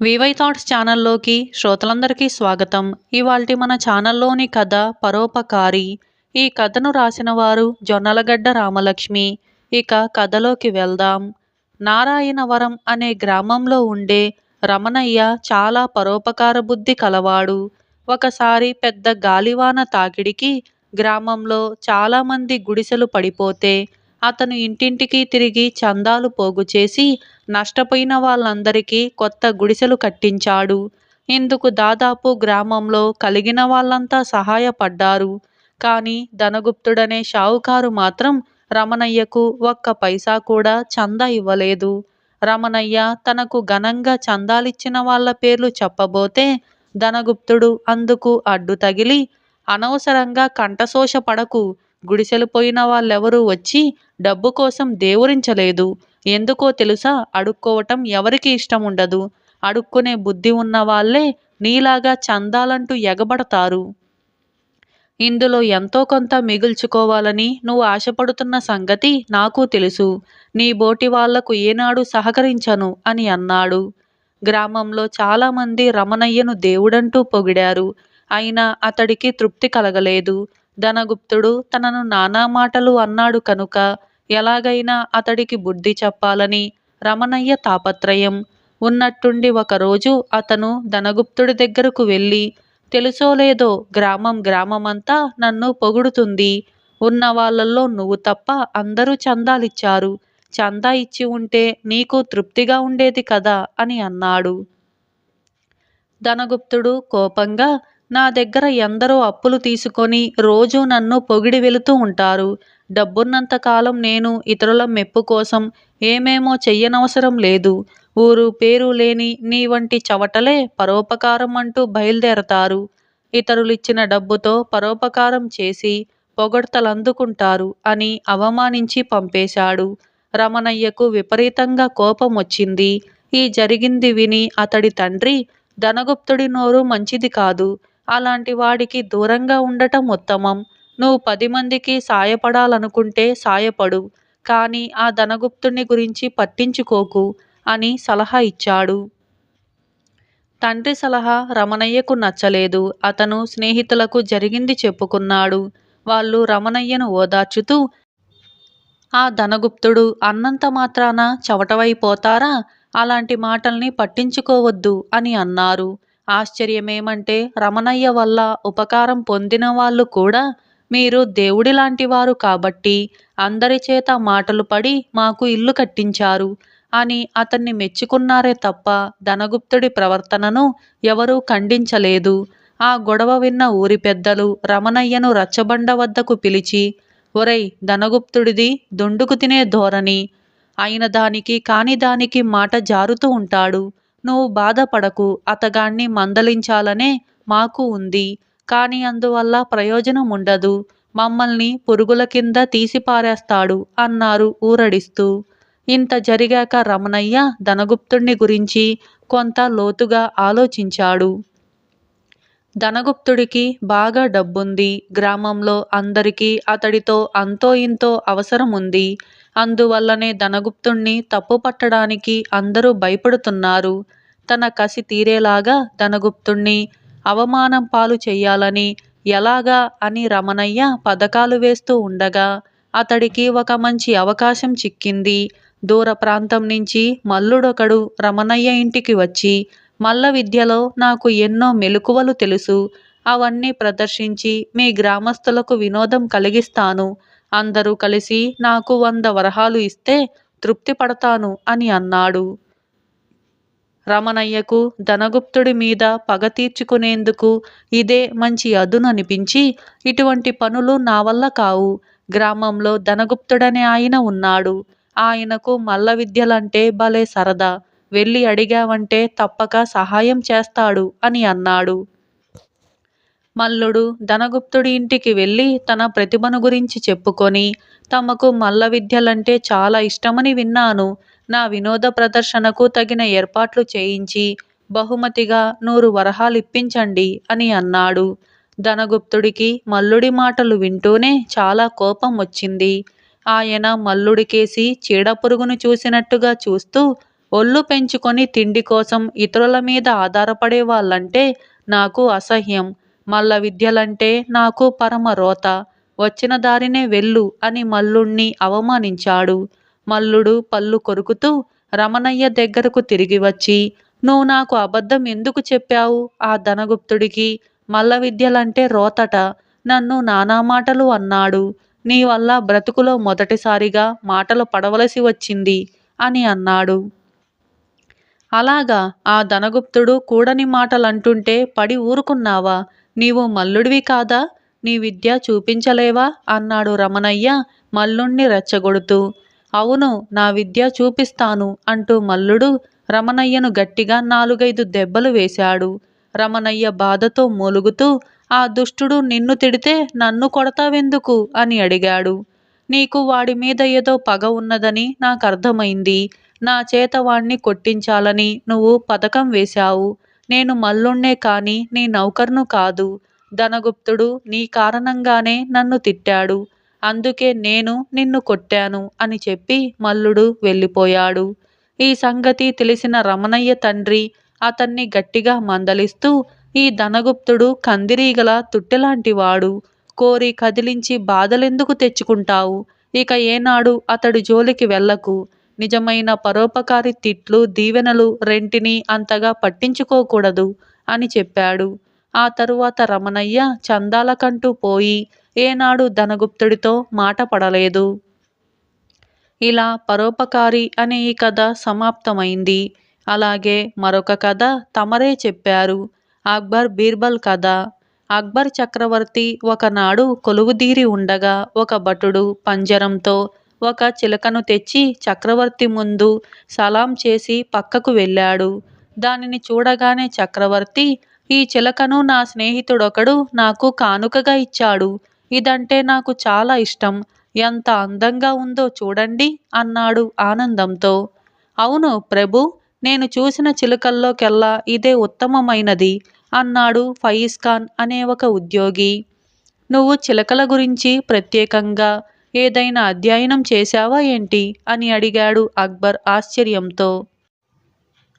VY thoughts ఛానల్లోకి శ్రోతలందరికీ స్వాగతం. ఇవాల్టి మన ఛానల్లోని కథ పరోపకారి. ఈ కథను రాసిన వారు జొన్నలగడ్డ రామలక్ష్మి. ఇక కథలోకి వెళ్దాం. నారాయణవరం అనే గ్రామంలో ఉండే రమణయ్య చాలా పరోపకార బుద్ధి కలవాడు. ఒకసారి పెద్ద గాలివాన తాకిడికి గ్రామంలో చాలామంది గుడిసెలు పడిపోతే అతను ఇంటింటికి తిరిగి చందాలు పోగు చేసి నష్టపోయిన వాళ్ళందరికీ కొత్త గుడిసెలు కట్టించాడు. ఇందుకు దాదాపు గ్రామంలో కలిగిన వాళ్ళంతా సహాయపడ్డారు. కానీ ధనగుప్తుడనే షావుకారు మాత్రం రమణయ్యకు ఒక్క పైసా కూడా చందా ఇవ్వలేదు. రమణయ్య తనకు ఘనంగా చందాలిచ్చిన వాళ్ళ పేర్లు చెప్పబోతే ధనగుప్తుడు అందుకు అడ్డు తగిలి అనవసరంగా కంఠశోష పడకు గుడిసెలు పోయిన వాళ్ళెవరూ వచ్చి డబ్బు కోసం దేవురించలేదు. ఎందుకో తెలుసా? అడుక్కోవటం ఎవరికి ఇష్టం ఉండదు అడుక్కునే బుద్ధి ఉన్న వాళ్ళే నీలాగా చందాలంటూ ఎగబడతారు. ఇందులో ఎంతో కొంత మిగుల్చుకోవాలని నువ్వు ఆశపడుతున్న సంగతి నాకు తెలుసు. నీ బోటి వాళ్ళకు ఏనాడు సహకరించను అని అన్నాడు. గ్రామంలో చాలామంది రమణయ్యను దేవుడంటూ పొగిడారు. అయినా అతడికి తృప్తి కలగలేదు. ధనగుప్తుడు తనను నానా మాటలు అన్నాడు కనుక ఎలాగైనా అతడికి బుద్ధి చెప్పాలని రమణయ్య తాపత్రయం. ఉన్నట్టుండి ఒకరోజు అతను ధనగుప్తుడి దగ్గరకు వెళ్ళి తెలుసో లేదో గ్రామం గ్రామమంతా నన్ను పొగుడుతుంది. ఉన్న వాళ్ళల్లో నువ్వు తప్ప అందరూ చందాలిచ్చారు. చందా ఇచ్చి ఉంటే నీకు తృప్తిగా ఉండేది కదా అని అన్నాడు. ధనగుప్తుడు కోపంగా నా దగ్గర ఎందరో అప్పులు తీసుకొని రోజూ నన్ను పొగిడి వెళుతూ ఉంటారు. డబ్బున్నంత కాలం నేను ఇతరుల మెప్పు కోసం ఏమేమో చెయ్యనవసరం లేదు. ఊరు పేరు లేని నీ వంటి చవటలే పరోపకారం అంటూ బయలుదేరతారు. ఇతరులిచ్చిన డబ్బుతో పరోపకారం చేసి పొగడ్తలందుకుంటారు అని అవమానించి పంపేశాడు. రమణయ్యకు విపరీతంగా కోపం వచ్చింది ఈ జరిగింది విని అతడి తండ్రి ధనగుప్తుడి నోరు మంచిది కాదు. అలాంటి వాడికి దూరంగా ఉండటం ఉత్తమం. నువ్వు పది మందికి సాయపడాలనుకుంటే సాయపడు కానీ ఆ ధనగుప్తుని గురించి పట్టించుకోకు అని సలహా ఇచ్చాడు. తండ్రి సలహా రమణయ్యకు నచ్చలేదు. అతను స్నేహితులకు జరిగింది చెప్పుకున్నాడు. వాళ్ళు రమణయ్యను ఓదార్చుతూ ఆ ధనగుప్తుడు అన్నంత మాత్రాన చవటవైపోతారా? అలాంటి మాటల్ని పట్టించుకోవద్దు అని అన్నారు. ఆశ్చర్యమేమంటే రమణయ్య వల్ల ఉపకారం పొందిన వాళ్ళు కూడా మీరు దేవుడి లాంటి వారు కాబట్టి అందరి చేత మాటలు పడి మాకు ఇల్లు కట్టించారు అని అతన్ని మెచ్చుకున్నారే తప్ప ధనగుప్తుడి ప్రవర్తనను ఎవరూ ఖండించలేదు. ఆ గొడవ విన్న ఊరి పెద్దలు రమణయ్యను రచ్చబండ వద్దకు పిలిచి ఒరై ధనగుప్తుడిది దుండుకు తినే ధోరణి. అయిన దానికి కాని దానికి మాట జారుతూ ఉంటాడు. నువ్వు బాధపడకు అతగాన్ని మందలించాలనే మాకు ఉంది. కానీ అందువల్ల ప్రయోజనం ఉండదు. మమ్మల్ని పురుగుల కింద తీసిపారేస్తాడు అన్నారు ఊరడిస్తూ. ఇంత జరిగాక రమణయ్య ధనగుప్తుణ్ణి గురించి కొంత లోతుగా ఆలోచించాడు. ధనగుప్తుడికి బాగా డబ్బుంది. గ్రామంలో అందరికీ అతడితో అంతో ఇంతో అవసరం ఉంది అందువల్లనే ధనగుప్తుణ్ణి తప్పు పట్టడానికి అందరూ భయపడుతున్నారు. తన కసి తీరేలాగా ధనగుప్తుణ్ణి అవమానం పాలు చెయ్యాలని ఎలాగా అని రమణయ్య పథకాలు వేస్తూ ఉండగా అతడికి ఒక మంచి అవకాశం చిక్కింది. దూర ప్రాంతం నుంచి మల్లుడొకడు రమణయ్య ఇంటికి వచ్చి మల్ల విద్యలో నాకు ఎన్నో మెలకువలు తెలుసు. అవన్నీ ప్రదర్శించి మీ గ్రామస్తులకు వినోదం కలిగిస్తాను. అందరూ కలిసి నాకు వంద వరహాలు ఇస్తే తృప్తి పడతాను అని అన్నాడు. రమణయ్యకు ధనగుప్తుడి మీద పగ తీర్చుకునేందుకు ఇదే మంచి అదుననిపించి ఇటువంటి పనులు నా వల్ల కావు. గ్రామంలో ధనగుప్తుడనే ఆయన ఉన్నాడు. ఆయనకు మల్ల విద్యలంటే భలే సరదా. వెళ్ళి అడిగావంటే తప్పక సహాయం చేస్తాడు అని అన్నాడు. మల్లుడు ధనగుప్తుడి ఇంటికి వెళ్ళి తన ప్రతిభను గురించి చెప్పుకొని తమకు మల్ల విద్యలంటే చాలా ఇష్టమని విన్నాను. నా వినోద ప్రదర్శనకు తగిన ఏర్పాట్లు చేయించి బహుమతిగా నూరు వరహాలిప్పించండి అని అన్నాడు. ధనగుప్తుడికి మల్లుడి మాటలు వింటూనే చాలా కోపం వచ్చింది. ఆయన మల్లుడికేసి చీడపురుగును చూసినట్టుగా చూస్తూ ఒళ్ళు పెంచుకొని తిండి కోసం ఇతరుల మీద ఆధారపడే వాళ్ళంటే నాకు అసహ్యం. మల్ల విద్యలంటే నాకు పరమ రోత వచ్చిన దారినే వెళ్ళు అని మల్లుణ్ణి అవమానించాడు. మల్లుడు పళ్ళు కొరుకుతూ రమణయ్య దగ్గరకు తిరిగి వచ్చి నువ్వు నాకు అబద్ధం ఎందుకు చెప్పావు? ఆ ధనగుప్తుడికి మల్ల విద్యలంటే రోతట. నన్ను నానా మాటలు అన్నాడు. నీ వల్ల బ్రతుకులో మొదటిసారిగా మాటలు పడవలసి వచ్చింది అని అన్నాడు. అలాగా ఆ ధనగుప్తుడు కూడని మాటలంటుంటే పడి ఊరుకున్నావా? నీవు మల్లుడివి కాదా? నీ విద్య చూపించలేవా? అన్నాడు రమణయ్య మల్లుణ్ణి రెచ్చగొడుతూ. అవును నా విద్య చూపిస్తాను అంటూ మల్లుడు రమణయ్యను గట్టిగా నాలుగైదు దెబ్బలు వేశాడు. రమణయ్య బాధతో మూలుగుతూ ఆ దుష్టుడు నిన్ను తిడితే నన్ను కొడతావెందుకు? అని అడిగాడు. నీకు వాడి మీద ఏదో పగ ఉన్నదని నాకు అర్థమైంది నా చేత వాణ్ణి కొట్టించాలని నువ్వు పథకం వేశావు. నేను మల్లుణ్ణే కాని నీ నౌకర్ను కాదు. ధనగుప్తుడు నీ కారణంగానే నన్ను తిట్టాడు. అందుకే నేను నిన్ను కొట్టాను అని చెప్పి మల్లుడు వెళ్ళిపోయాడు. ఈ సంగతి తెలిసిన రమణయ్య తండ్రి అతన్ని గట్టిగా మందలిస్తూ ఈ ధనగుప్తుడు కందిరీగల తుట్టెలాంటివాడు. కోరి కదిలించి బాధలెందుకు తెచ్చుకుంటావు? ఇక ఏనాడు అతడి జోలికి వెళ్ళకు. నిజమైన పరోపకారి తిట్లు దీవెనలు రెంటిని అంతగా పట్టించుకోకూడదు అని చెప్పాడు. ఆ తరువాత రమణయ్య చందాలకంటూ పోయి ఏనాడు ధనగుప్తుడితో మాట పడలేదు. ఇలా పరోపకారి అనే ఈ కథ సమాప్తమైంది. అలాగే మరొక కథ తమరే చెప్పారు. అక్బర్ బీర్బల్ కథ. అక్బర్ చక్రవర్తి ఒకనాడు కొలువుదీరి ఉండగా ఒక భటుడు పంజరంతో ఒక చిలకను తెచ్చి చక్రవర్తి ముందు సలాం చేసి పక్కకు వెళ్ళాడు. దానిని చూడగానే చక్రవర్తి ఈ చిలకను నా స్నేహితుడొకడు నాకు కానుకగా ఇచ్చాడు. ఇదంటే నాకు చాలా ఇష్టం. ఎంత అందంగా ఉందో చూడండి అన్నాడు ఆనందంతో. అవును ప్రభు నేను చూసిన చిలుకల్లోకెల్లా ఇదే ఉత్తమమైనది అన్నాడు ఫయిజ్ ఖాన్ అనే ఒక ఉద్యోగి. నువ్వు చిలకల గురించి ప్రత్యేకంగా ఏదైనా అధ్యయనం చేశావా ఏంటి? అని అడిగాడు అక్బర్ ఆశ్చర్యంతో.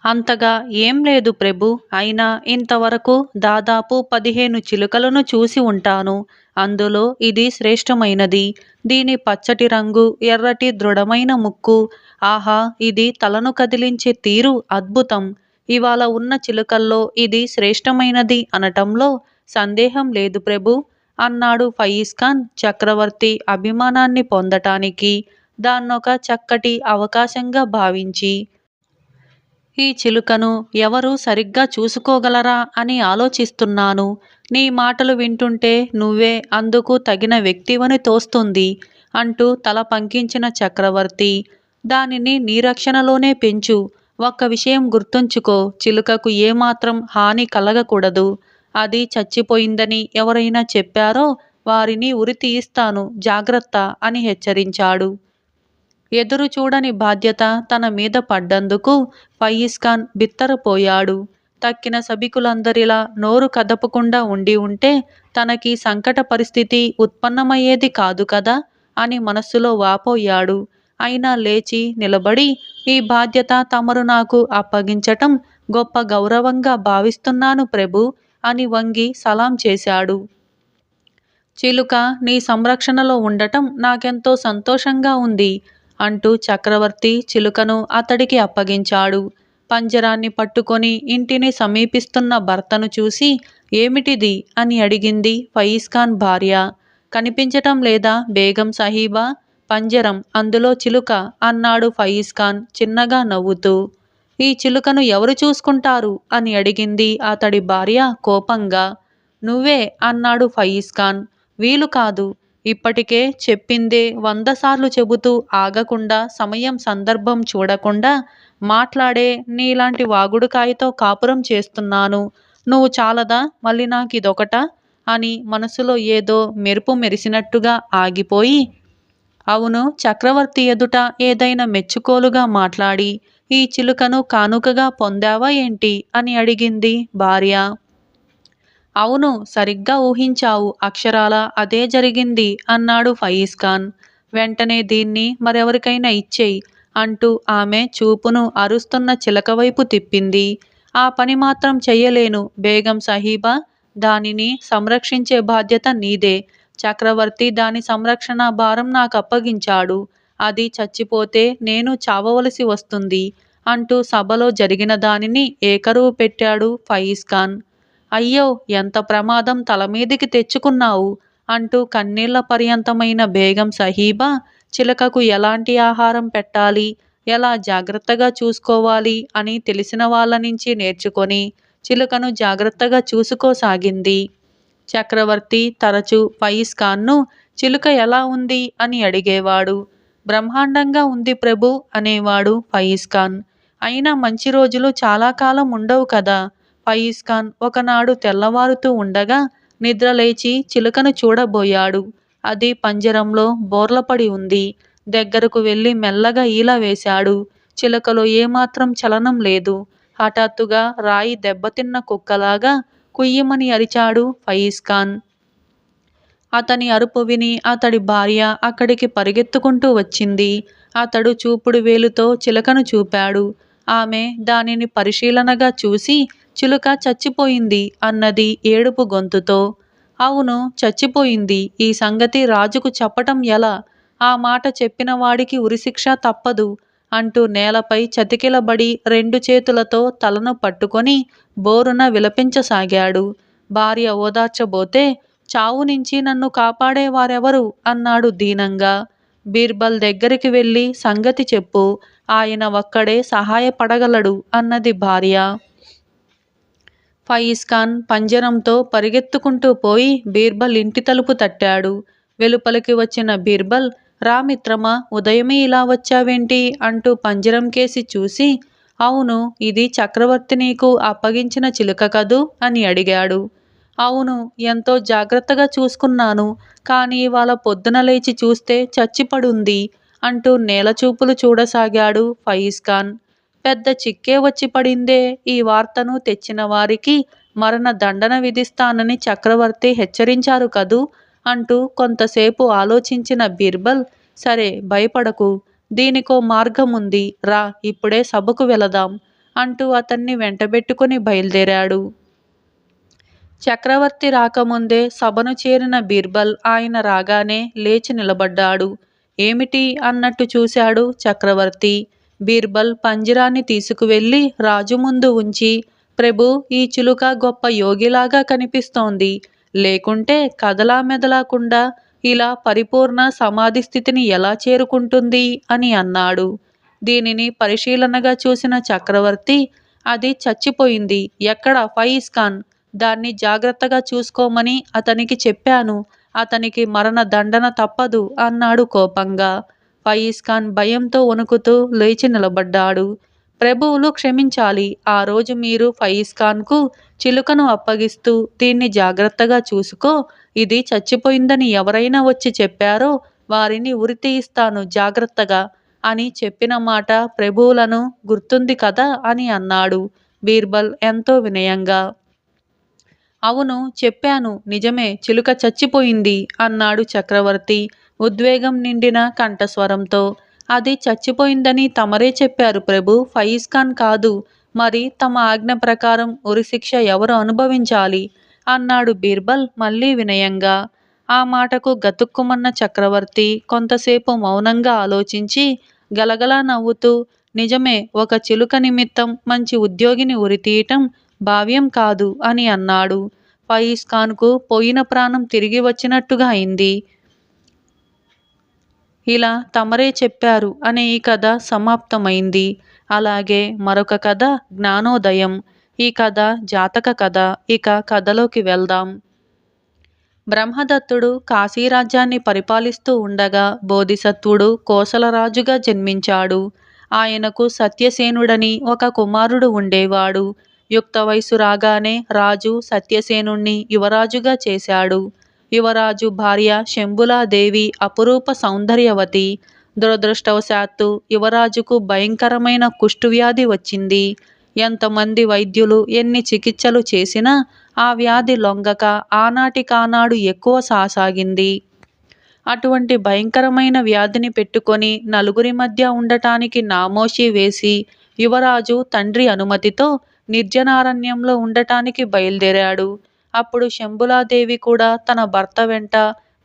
అంతగా ఏం లేదు ప్రభు. అయినా ఇంతవరకు దాదాపు పదిహేను చిలుకలను చూసి ఉంటాను. అందులో ఇది శ్రేష్టమైనది. దీని పచ్చటి రంగు ఎర్రటి దృఢమైన ముక్కు. ఆహా ఇది తలను కదిలించే తీరు అద్భుతం. ఇవాళ ఉన్న చిలుకల్లో ఇది శ్రేష్టమైనది అనటంలో సందేహం లేదు ప్రభు. అన్నాడు ఫయీజ్ ఖాన్ చక్రవర్తి అభిమానాన్ని పొందటానికి. దాన్నొక చక్కటి అవకాశంగా భావించి ఈ చిలుకను ఎవరు సరిగ్గా చూసుకోగలరా అని ఆలోచిస్తున్నాను. నీ మాటలు వింటుంటే నువ్వే అందుకు తగిన వ్యక్తివని తోస్తుంది అంటూ తల పంకించిన చక్రవర్తి. దానిని నీరక్షణలోనే పెంచు. ఒక్క విషయం గుర్తుంచుకో చిలుకకు ఏమాత్రం హాని కలగకూడదు. అది చచ్చిపోయిందని ఎవరైనా చెప్పారో వారిని ఉరి తీయిస్తాను జాగ్రత్త అని హెచ్చరించాడు. ఎదురు చూడని బాధ్యత తన మీద పడ్డందుకు ఫయీజ్ ఖాన్ బిత్తరపోయాడు. తక్కిన సభికులందరిలా నోరు కదపకుండా ఉండి ఉంటే తనకి సంకట పరిస్థితి ఉత్పన్నమయ్యేది కాదు కదా అని మనస్సులో వాపోయాడు. అయినా లేచి నిలబడి ఈ బాధ్యత తమరు నాకు అప్పగించటం గొప్ప గౌరవంగా భావిస్తున్నాను ప్రభు అని వంగి సలాం చేశాడు. చిలుక నీ సంరక్షణలో ఉండటం నాకెంతో సంతోషంగా ఉంది అంటూ చక్రవర్తి చిలుకను అతడికి అప్పగించాడు. పంజరాన్ని పట్టుకొని ఇంటిని సమీపిస్తున్న భర్తను చూసి ఏమిటిది? అని అడిగింది ఫయీజ్ ఖాన్ భార్య. కనిపించటం లేదా? బేగం సాహీబా పంజరం అందులో చిలుక అన్నాడు ఫయీజ్ ఖాన్ చిన్నగా నవ్వుతూ. ఈ చిలుకను ఎవరు చూసుకుంటారు? అని అడిగింది అతడి భార్య కోపంగా. నువ్వే అన్నాడు ఫయీజ్ ఖాన్ వీలు కాదు. ఇప్పటికే చెప్పిందే వంద సార్లు చెబుతూ ఆగకుండా సమయం సందర్భం చూడకుండా మాట్లాడే నీలాంటి వాగుడుకాయతో కాపురం చేస్తున్నాను. నువ్వు చాలదా? మళ్ళీ నాకు ఇదొకట అని మనసులో ఏదో మెరుపు మెరిసినట్టుగా ఆగిపోయి అవును చక్రవర్తి ఎదుట ఏదైనా మెచ్చుకోలుగా మాట్లాడి ఈ చిలుకను కానుకగా పొందావా ఏంటి? అని అడిగింది భార్య. అవును సరిగ్గా ఊహించావు అక్షరాల? అదే జరిగింది అన్నాడు ఫయీజ్ ఖాన్. వెంటనే దీన్ని మరెవరికైనా ఇచ్చేయి అంటూ ఆమె చూపును అరుస్తున్న చిలక వైపు తిప్పింది. ఆ పని మాత్రం చెయ్యలేను బేగం సాహీబా. దానిని సంరక్షించే బాధ్యత నీదే. చక్రవర్తి దాని సంరక్షణ భారం నాకు అప్పగించాడు అది చచ్చిపోతే నేను చావవలసి వస్తుంది అంటూ సభలో జరిగిన దానిని ఏకరువు పెట్టాడు ఫయీజ్ ఖాన్. అయ్యో ఎంత ప్రమాదం తలమీదికి తెచ్చుకున్నావు అంటూ కన్నీళ్ళ పర్యంతమైన బేగం సహీబా చిలకకు ఎలాంటి ఆహారం పెట్టాలి ఎలా జాగ్రత్తగా చూసుకోవాలి అని తెలిసిన వాళ్ళ నుంచి నేర్చుకొని చిలుకను జాగ్రత్తగా చూసుకోసాగింది. చక్రవర్తి తరచూ ఫయీజ్ ఖాన్ను చిలుక ఎలా ఉంది అని అడిగేవాడు. బ్రహ్మాండంగా ఉంది ప్రభు అనేవాడు ఫయీజ్ ఖాన్. అయినా మంచి రోజులు చాలా కాలం ఉండవు కదా? ఫయీజ్ ఖాన్ ఒకనాడు తెల్లవారుతూ ఉండగా నిద్రలేచి చిలుకను చూడబోయాడు. అది పంజరంలో బోర్లపడి ఉంది. దగ్గరకు వెళ్ళి మెల్లగా ఈల వేశాడు. చిలకలో ఏమాత్రం చలనం లేదు. హఠాత్తుగా రాయి దెబ్బతిన్న కుక్కలాగా కుయ్యమని అరిచాడు ఫయీజ్ ఖాన్. అతని అరుపు విని అతడి భార్య అక్కడికి పరిగెత్తుకుంటూ వచ్చింది. అతడు చూపుడు వేలుతో చిలకను చూపాడు. ఆమె దానిని పరిశీలనగా చూసి చిలుక చచ్చిపోయింది అన్నది ఏడుపు గొంతుతో. అవును చచ్చిపోయింది. ఈ సంగతి రాజుకు చెప్పటం ఎలా? ఆ మాట చెప్పిన వాడికి ఉరిశిక్ష తప్పదు అంటూ నేలపై చతికిలబడి రెండు చేతులతో తలను పట్టుకొని బోరున విలపించసాగాడు. భార్య ఓదార్చబోతే చావు నుంచి నన్ను కాపాడేవారెవరు? అన్నాడు దీనంగా. బీర్బల్ దగ్గరికి వెళ్ళి సంగతి చెప్పు ఆయన ఒక్కడే సహాయపడగలడు అన్నది భార్య. ఫయీజ్ ఖాన్ పంజరంతో పరిగెత్తుకుంటూ పోయి బీర్బల్ ఇంటి తలుపు తట్టాడు. వెలుపలికి వచ్చిన బీర్బల్ రా మిత్రమా ఉదయమే ఇలా వచ్చావేంటి? అంటూ పంజరం కేసి చూసి అవును ఇది చక్రవర్తి నీకు అప్పగించిన చిలుక కదూ? అని అడిగాడు. అవును ఎంతో జాగ్రత్తగా చూసుకున్నాను. కానీ ఇవాళ పొద్దున లేచి చూస్తే చచ్చిపడుంది అంటూ నేలచూపులు చూడసాగాడు ఫయీజ్ ఖాన్ పెద్ద చిక్కే వచ్చి పడిందే ఈ వార్తను తెచ్చిన వారికి మరణ దండన విధిస్తానని చక్రవర్తి హెచ్చరించారు కదూ అంటూ కొంతసేపు ఆలోచించిన బీర్బల్ సరే భయపడకు దీనికో మార్గముంది రా ఇప్పుడే సభకు వెళదాం అంటూ అతన్ని వెంటబెట్టుకుని బయలుదేరాడు. చక్రవర్తి రాకముందే సభను చేరిన బీర్బల్ ఆయన రాగానే లేచి నిలబడ్డాడు. ఏమిటి అన్నట్టు చూశాడు చక్రవర్తి. బీర్బల్ పంజరాన్ని తీసుకువెళ్ళి రాజు ముందు ఉంచి ప్రభు ఈ చిలుక గొప్ప యోగిలాగా కనిపిస్తోంది. లేకుంటే కదలా మెదలాకుండా ఇలా పరిపూర్ణ సమాధి స్థితిని ఎలా చేరుకుంటుంది అని అన్నాడు. దీనిని పరిశీలనగా చూసిన చక్రవర్తి అది చచ్చిపోయింది. ఎక్కడ? ఫైస్కాన్ ఖాన్. దాన్ని జాగ్రత్తగా చూసుకోమని అతనికి చెప్పాను. అతనికి మరణ దండన తప్పదు అన్నాడు కోపంగా. ఫయీజ్ ఖాన్ భయంతో వణుకుతూ లేచి నిలబడ్డాడు. ప్రభువులు క్షమించాలి. ఆ రోజు మీరు ఫయీజ్ ఖాన్కు చిలుకను అప్పగిస్తూ దీన్ని జాగ్రత్తగా చూసుకో. ఇది చచ్చిపోయిందని ఎవరైనా వచ్చి చెప్పారో వారిని ఉరితీయిస్తాను జాగ్రత్తగా అని చెప్పిన మాట ప్రభువులను గుర్తుంది కదా అని అన్నాడు బీర్బల్ ఎంతో వినయంగా. అవును చెప్పాను నిజమే చిలుక చచ్చిపోయింది అన్నాడు చక్రవర్తి ఉద్వేగం నిండిన కంఠస్వరంతో. అది చచ్చిపోయిందని తమరే చెప్పారు ప్రభు ఫయీజ్ ఖాన్ కాదు. మరి తమ ఆజ్ఞ ప్రకారం ఉరిశిక్ష ఎవరు అనుభవించాలి? అన్నాడు బీర్బల్ మళ్ళీ వినయంగా. ఆ మాటకు గతుక్కుమన్న చక్రవర్తి కొంతసేపు మౌనంగా ఆలోచించి గలగలా నవ్వుతూ నిజమే ఒక చిలుక నిమిత్తం మంచి ఉద్యోగిని ఉరితీయటం భావ్యం కాదు అని అన్నాడు. ఫయీజ్ ఖాన్కు పోయిన ప్రాణం తిరిగి వచ్చినట్టుగా అయింది. ఇలా తమరే చెప్పారు అనే ఈ కథ సమాప్తమైంది. అలాగే మరొక కథ జ్ఞానోదయం. ఈ కథ జాతక కథ. ఇక కథలోకి వెళ్దాం. బ్రహ్మదత్తుడు కాశీరాజ్యాన్ని పరిపాలిస్తూ ఉండగా బోధిసత్వుడు కోసలరాజుగా జన్మించాడు. ఆయనకు సత్యసేనుడని ఒక కుమారుడు ఉండేవాడు. యుక్త వయసు రాగానే రాజు సత్యసేనుణ్ణి యువరాజుగా చేశాడు. యువరాజు భార్య శంభులాదేవి అపురూప సౌందర్యవతి. దురదృష్టవశాత్తు యువరాజుకు భయంకరమైన కుష్ఠువ్యాధి వచ్చింది. ఎంతమంది వైద్యులు ఎన్ని చికిత్సలు చేసినా ఆ వ్యాధి లొంగక ఆనాటికానాడు ఎక్కువ సాసాగింది. అటువంటి భయంకరమైన వ్యాధిని పెట్టుకొని నలుగురి మధ్య ఉండటానికి నామోషి వేసి యువరాజు తండ్రి అనుమతితో నిర్జనారణ్యంలో ఉండటానికి బయలుదేరాడు. అప్పుడు శంభులాదేవి కూడా తన భర్త వెంట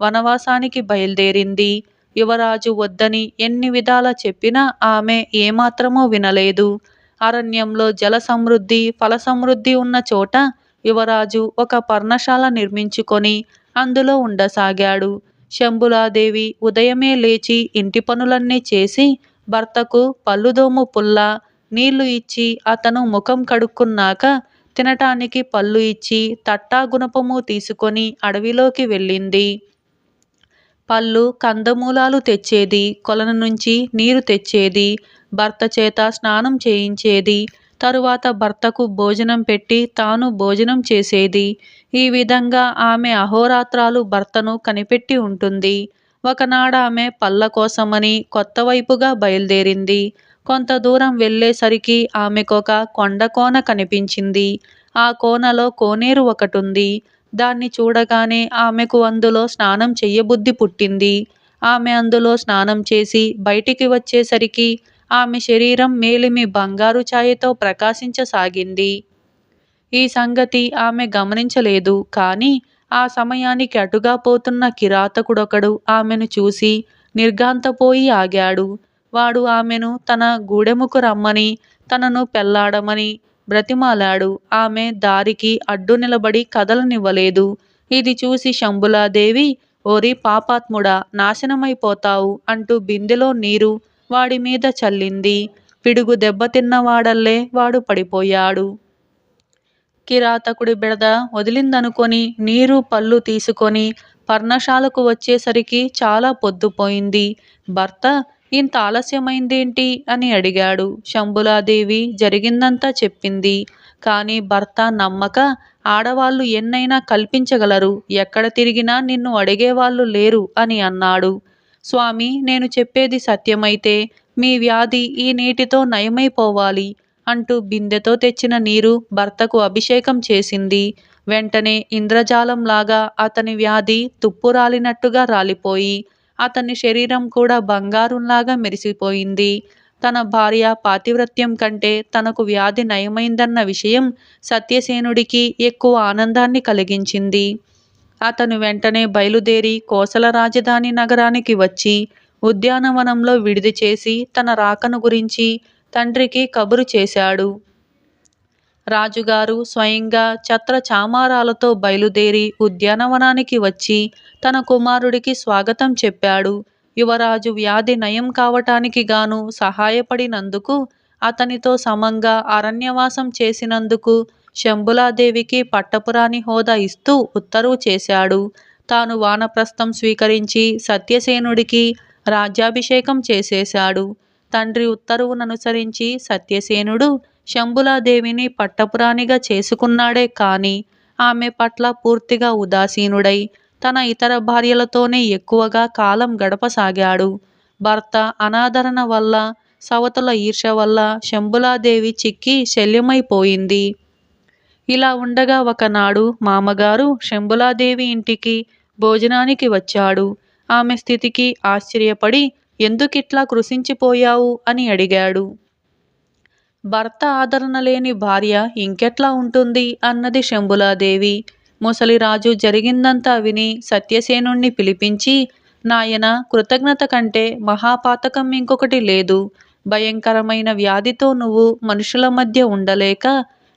వనవాసానికి బయలుదేరింది. యువరాజు వద్దని ఎన్ని విధాల చెప్పినా ఆమె ఏమాత్రమూ వినలేదు. అరణ్యంలో జల సమృద్ధి ఫల సమృద్ధి ఉన్న చోట యువరాజు ఒక పర్ణశాల నిర్మించుకొని అందులో ఉండసాగాడు. శంభులాదేవి ఉదయమే లేచి ఇంటి పనులన్నీ చేసి భర్తకు పళ్ళుదోము పుల్ల నీళ్ళు ఇచ్చి అతను ముఖం కడుక్కున్నాక తినటానికి పళ్ళు ఇచ్చి తట్టా గుణపము తీసుకొని అడవిలోకి వెళ్ళింది. పళ్ళు కందమూలాలు తెచ్చేది కొలను నుంచి నీరు తెచ్చేది భర్త చేత స్నానం చేయించేది తరువాత భర్తకు భోజనం పెట్టి తాను భోజనం చేసేది. ఈ విధంగా ఆమె అహోరాత్రాలు భర్తను కనిపెట్టి ఉంటుంది. ఒకనాడు ఆమె పళ్ళ కోసమని కొత్త వైపుగా బయలుదేరింది. కొంత దూరం వెళ్ళేసరికి ఆమెకొక కొండ కోన కనిపించింది. ఆ కోనలో కోనేరు ఒకటుంది. దాన్ని చూడగానే ఆమెకు అందులో స్నానం చెయ్యబుద్ధి పుట్టింది. ఆమె అందులో స్నానం చేసి బయటికి వచ్చేసరికి ఆమె శరీరం మేలిమి బంగారు ఛాయతో ప్రకాశించసాగింది. ఈ సంగతి ఆమె గమనించలేదు. కానీ ఆ సమయానికి అటుగా పోతున్న కిరాతకుడొకడు ఆమెను చూసి నిర్ఘాంతపోయి ఆగాడు. వాడు ఆమెను తన గూడెముకు రమ్మని తనను పెళ్ళాడమని బ్రతిమాలాడు. ఆమె దారికి అడ్డు నిలబడి కదలనివ్వలేదు. ఇది చూసి శంభులాదేవి ఓరి పాపాత్ముడా నాశనమైపోతావు అంటూ బిందెలో నీరు వాడి మీద చల్లింది. పిడుగు దెబ్బతిన్నవాడల్లే వాడు పడిపోయాడు. కిరాతకుడి బిడద వదిలిందనుకొని నీరు పళ్ళు తీసుకొని పర్ణశాలకు వచ్చేసరికి చాలా పొద్దుపోయింది. భర్త ఇంత ఆలస్యమైందేంటి? అని అడిగాడు. శంభులాదేవి జరిగిందంతా చెప్పింది. కానీ భర్త నమ్మక ఆడవాళ్ళు ఎన్నైనా కల్పించగలరు. ఎక్కడ తిరిగినా నిన్ను అడిగేవాళ్ళు లేరు అని అన్నాడు. స్వామి నేను చెప్పేది సత్యమైతే మీ వ్యాధి ఈ నీటితో నయమైపోవాలి అంటూ బిందెతో తెచ్చిన నీరు భర్తకు అభిషేకం చేసింది. వెంటనే ఇంద్రజాలంలాగా అతని వ్యాధి తుప్పు రాలినట్టుగా రాలిపోయి అతని శరీరం కూడా బంగారంలాగా మెరిసిపోయింది. తన భార్య పాతివ్రత్యం కంటే తనకు వ్యాధి నయమైందన్న విషయం సత్యసేనుడికి ఎక్కువ ఆనందాన్ని కలిగించింది. అతను వెంటనే బయలుదేరి కోసల రాజధాని నగరానికి వచ్చి ఉద్యానవనంలో విడిది చేసి తన రాకను గురించి తండ్రికి కబురు చేశాడు. రాజుగారు స్వయంగా ఛత్ర చామారాలతో బయలుదేరి ఉద్యానవనానికి వచ్చి తన కుమారుడికి స్వాగతం చెప్పాడు. యువరాజు వ్యాధి నయం కావటానికి గాను సహాయపడినందుకు అతనితో సమంగా అరణ్యవాసం చేసినందుకు శంభులాదేవికి పట్టపురాణి హోదా ఇస్తూ ఉత్తర్వు చేశాడు. తాను వానప్రస్థం స్వీకరించి సత్యసేనుడికి రాజ్యాభిషేకం చేసేశాడు. తండ్రి ఉత్తర్వుననుసరించి సత్యసేనుడు శంభులాదేవిని పట్టపురాణిగా చేసుకున్నాడే కాని ఆమె పట్ల పూర్తిగా ఉదాసీనుడై తన ఇతర భార్యలతోనే ఎక్కువగా కాలం గడపసాగాడు. భర్త అనాదరణ వల్ల సవతుల ఈర్ష్య వల్ల శంభులాదేవి చిక్కి శల్యమైపోయింది. ఇలా ఉండగా ఒకనాడు మామగారు శంభులాదేవి ఇంటికి భోజనానికి వచ్చాడు. ఆమె స్థితికి ఆశ్చర్యపడి ఎందుకిట్లా కృషించిపోయావు అని అడిగాడు. భర్త ఆదరణ లేని భార్య ఇంకెట్లా ఉంటుంది? అన్నది శంభులాదేవి. ముసలిరాజు జరిగిందంతా విని సత్యసేనుణ్ణి పిలిపించి నాయన కృతజ్ఞత కంటే మహాపాతకం ఇంకొకటి లేదు. భయంకరమైన వ్యాధితో నువ్వు మనుషుల మధ్య ఉండలేక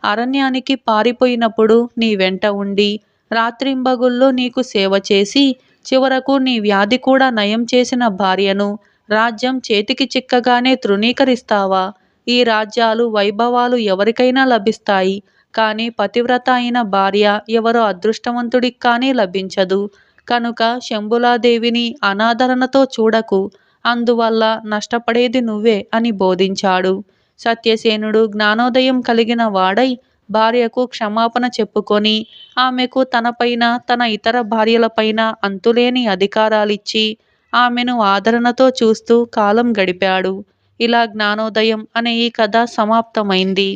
అరణ్యానికి పారిపోయినప్పుడు నీ వెంట ఉండి రాత్రింబగుల్లో నీకు సేవ చేసి చివరకు నీ వ్యాధి కూడా నయం చేసిన భార్యను రాజ్యం చేతికి చిక్కగానే తృణీకరిస్తావా? ఈ రాజ్యాలు వైభవాలు ఎవరికైనా లభిస్తాయి. కానీ పతివ్రత అయిన భార్య ఎవరో అదృష్టవంతుడికి కానీ లభించదు. కనుక శంభులాదేవిని అనాదరణతో చూడకు. అందువల్ల నష్టపడేది నువ్వే అని బోధించాడు. సత్యసేనుడు జ్ఞానోదయం కలిగిన వాడై భార్యకు క్షమాపణ చెప్పుకొని ఆమెకు తనపైన తన ఇతర భార్యలపైన అంతులేని అధికారాలిచ్చి ఆమెను ఆదరణతో చూస్తూ కాలం గడిపాడు. ఇలా జ్ఞానోదయం అనే ఈ కథ సమాప్తమైంది.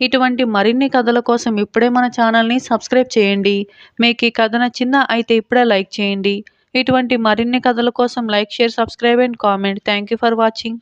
ఇటువంటి మరిన్ని కథల కోసం ఇప్పుడే మన ఛానల్ని సబ్స్క్రైబ్ చేయండి. మీకు ఈ కథ నచ్చిందా అయితే ఇప్పుడే లైక్ చేయండి. ఇటువంటి మరిన్ని కథల కోసం like share subscribe and comment. Thank you for watching.